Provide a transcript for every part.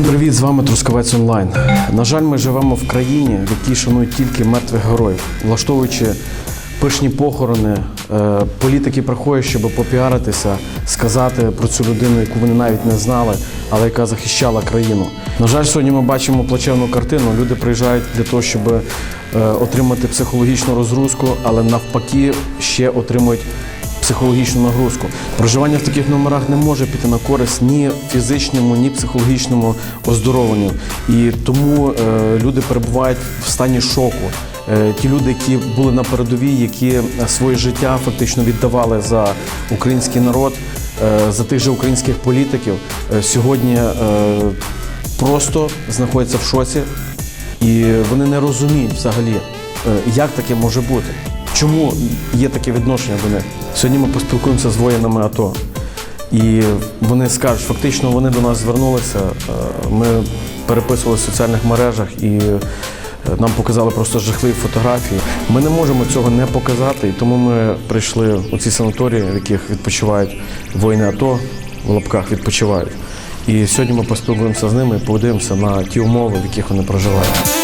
Всім привіт! З вами Трускавець Онлайн. На жаль, ми живемо в країні, в якій шанують тільки мертвих героїв, влаштовуючи пишні похорони. е, Політики приходять, щоб попіаритися, сказати про цю людину, яку вони навіть не знали, але яка захищала країну. На жаль, сьогодні ми бачимо плачевну картину. Люди приїжджають для того, щоб е, отримати психологічну розгрузку, але навпаки ще отримують психологічну нагрузку. Проживання в таких номерах не може піти на користь ні фізичному, ні психологічному оздоровленню. І тому е, люди перебувають в стані шоку. Е, ті люди, які були на передовій, які своє життя фактично віддавали за український народ, е, за тих же українських політиків, сьогодні просто знаходяться в шоці, і вони не розуміють взагалі, як таке може бути. Чому є таке відношення до них? Сьогодні ми поспілкуємося з воїнами АТО. І вони скажуть, фактично вони до нас звернулися. е, Ми переписували в соціальних мережах і е, нам показали просто жахливі фотографії. Ми не можемо цього не показати, і тому ми прийшли у ці санаторії, в яких відпочивають воїни АТО, в лапках відпочивають. І сьогодні ми поспілкуємося з ними і подивимося на ті умови, в яких вони проживають.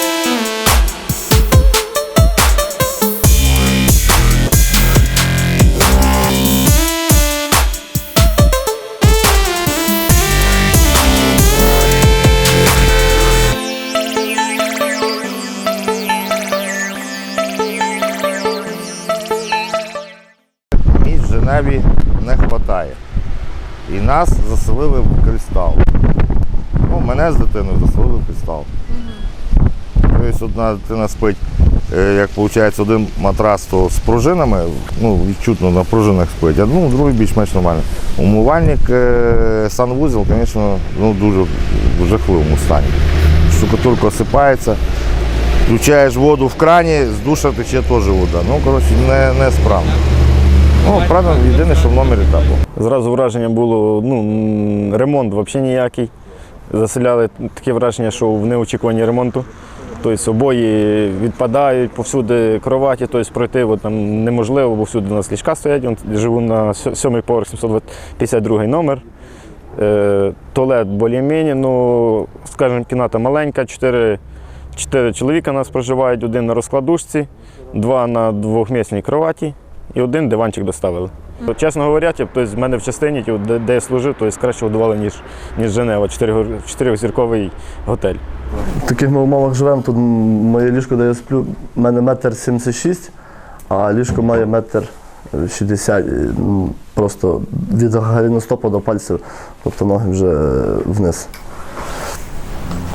Женеві не вистачає. І нас заселили в кристал. Ну, мене з дитиною заселили в кристал. Тобто одна дитина спить, е, як виходить, один матрас то з пружинами, ну, відчутно на пружинах спить, а ну, другий більш-менш нормально. Умивальник, е, санвузел, звісно, ну, дуже в жахливому стані. Штукатурка осипається. Включаєш воду в крані, з душа тече теж вода. Ну, коротше, не, не справно. Ну, правда, єдине, що в номері так було. Зразу враження було, ну, ремонт взагалі ніякий. Заселяли таке враження, що в неочікуванні ремонту. Тобто обої відпадають, повсюди кроваті, тобто пройти от, там, неможливо, бо всюди у нас ліжка стоять. От, живу на сьо- сьомий поверх 752 номер. Е, туалет більш-менш, ну, скажімо, кімната маленька, чотири, чотири чоловіка у нас проживають, один на розкладушці, два на двохмісній кроваті і один диванчик доставили. Чесно говоря, тобто, в мене в частині, ті, де, де я служив, тобто, краще годували, ніж, ніж Женева, чотири- чотирьохзірковий готель. В таких ми умовах живемо. Тут моє ліжко, де я сплю, в мене метр 76, а ліжко має метр 60. Ну, Просто від голеностопа до пальців, тобто ноги вже вниз.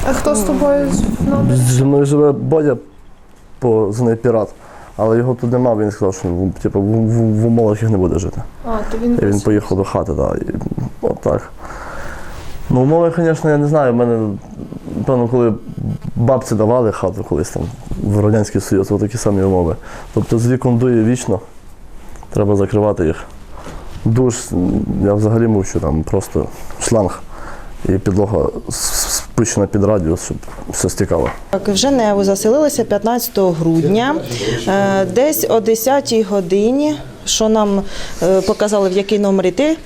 А хто з тобою мною живе Бодя, по званий пірат, але його тут нема, він сказав, що в- типу, в, в, в умовах їх не буде жити. А, то він І він поїхав до хати, так. І, отак. Ну, умови, звісно, я не знаю. У мене, певно, коли бабці давали хату колись там в Радянський Союз, то такі самі умови. Тобто з віком дує вічно, треба закривати їх. Душ, я взагалі мовчу, там просто шланг і підлога спущена під радіус, щоб все стікало. Так, в Женеву заселилися 15 грудня, Е, десь о 10 годині, що нам е, показали, в який номер йти.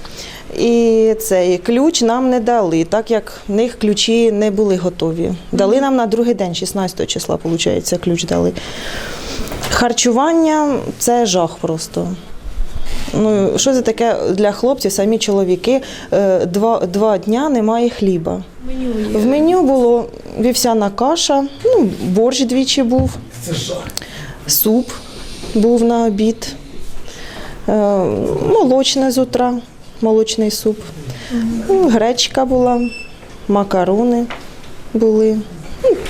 І цей ключ нам не дали, так як в них ключі не були готові. Дали нам на другий день, 16 числа, виходить, ключ дали. Харчування це жах просто. Ну, що це таке для хлопців, самі чоловіки, е, два, два дня немає хліба. В меню було вівсяна каша, ну, борщ двічі був, суп був на обід, е, молочне з утра, молочний суп, ну, гречка була, макарони були.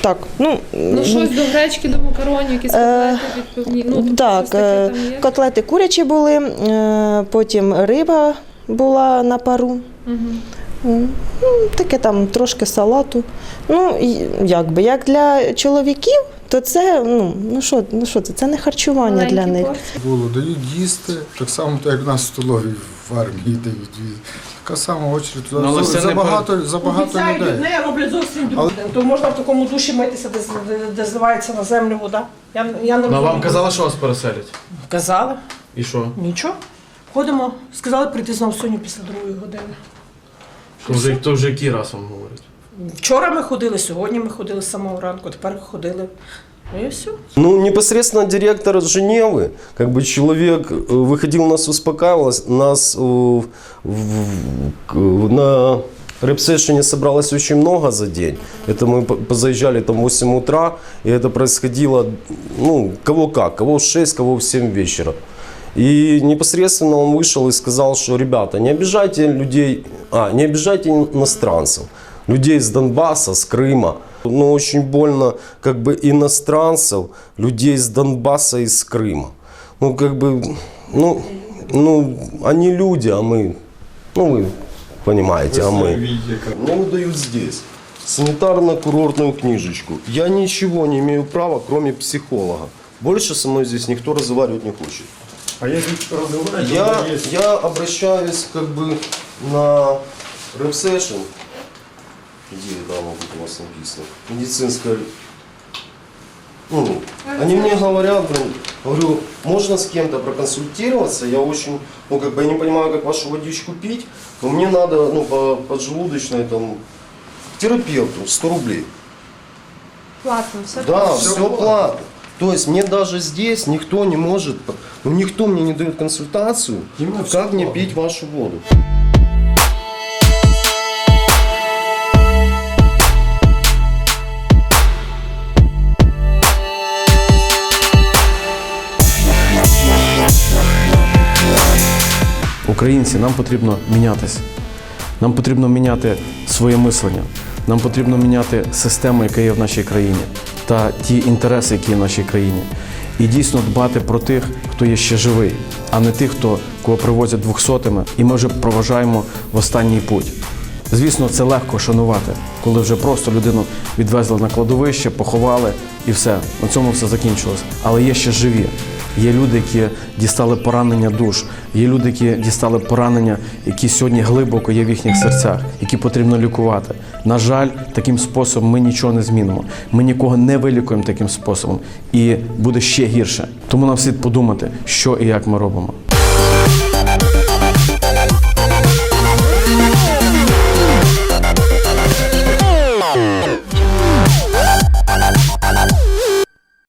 Так, ну, Ну, щось до гречки, до макаронів, якісь Е, котлети відповідні. Ну, тобто так, таке е, там є. котлети курячі були, е, потім риба була на пару. Угу. Таке там трошки салату. Ну, якби як для чоловіків, то це ну, ну що, ну що це? Це не харчування Маленькі для них. Було, дають їсти, так само, як в нас в столові в армії дають їсти. Така сама очередь туди. Ну, але це не забагато, забагато людей. а роблять зовсім друге. То можна в такому душі митися, де, де, де зливається на землю вода. Я, я не Ну, вам казали, що вас переселять? Казали. І що? Нічого. Ходимо. Сказали прийти знову сьогодні після другої години. То вже, то вже який раз вам говорять? Вчора ми ходили, сьогодні ми ходили з самого ранку, тепер ходили. Ну і все. Ну, непосредственно директор Женевы, как бы человек э, выходил, нас успокаивал, нас э, в- к- на репсешене собралось очень много за день. Это мы по- позаезжали там в 8 утра, и это происходило, ну, кого как, кого в 6, кого в 7 вечера. И непосредственно он вышел и сказал, что, ребята, не обижайте людей, а, не обижайте иностранцев, Людей с Донбасса, с Крыма. Ну, очень больно, как бы, иностранцев, людей с Донбасса и с Крыма. Ну, как бы, ну, ну, они люди, а мы, ну, вы понимаете, а мы. Мне выдают здесь санитарно-курортную книжечку. Я ничего не имею права, кроме психолога. Больше со мной здесь никто разговаривать не хочет. А як розривають, Я, я обращаюсь как бы на репсешн. Где там вот у вас написано? Медицинская. Ну, они мне говорят, блин, говорю, можно с кем-то проконсультироваться, я очень, ну как бы я не понимаю, как вашу водичку пить, но мне надо, ну, по поджелудочной там, к терапевту 100 рублей. Платно, все Да, все, платно. То есть мне даже здесь никто не может, ну никто мне не дает консультацию, Именно как мне пить вашу воду. Українці, нам потрібно мінятися. Нам потрібно міняти своє мислення. Нам потрібно міняти систему, яка є в нашій країні, та ті інтереси, які є в нашій країні. І дійсно дбати про тих, хто є ще живий, а не тих, хто кого привозять двохсотими, і ми вже проважаємо в останній путь. Звісно, це легко шанувати, коли вже просто людину відвезли на кладовище, поховали і все. На цьому все закінчилось. Але є ще живі. Є люди, які дістали поранення душ, є люди, які дістали поранення, які сьогодні глибоко є в їхніх серцях, які потрібно лікувати. На жаль, таким способом ми нічого не змінимо. Ми нікого не вилікуємо таким способом, і буде ще гірше. Тому нам слід подумати, що і як ми робимо.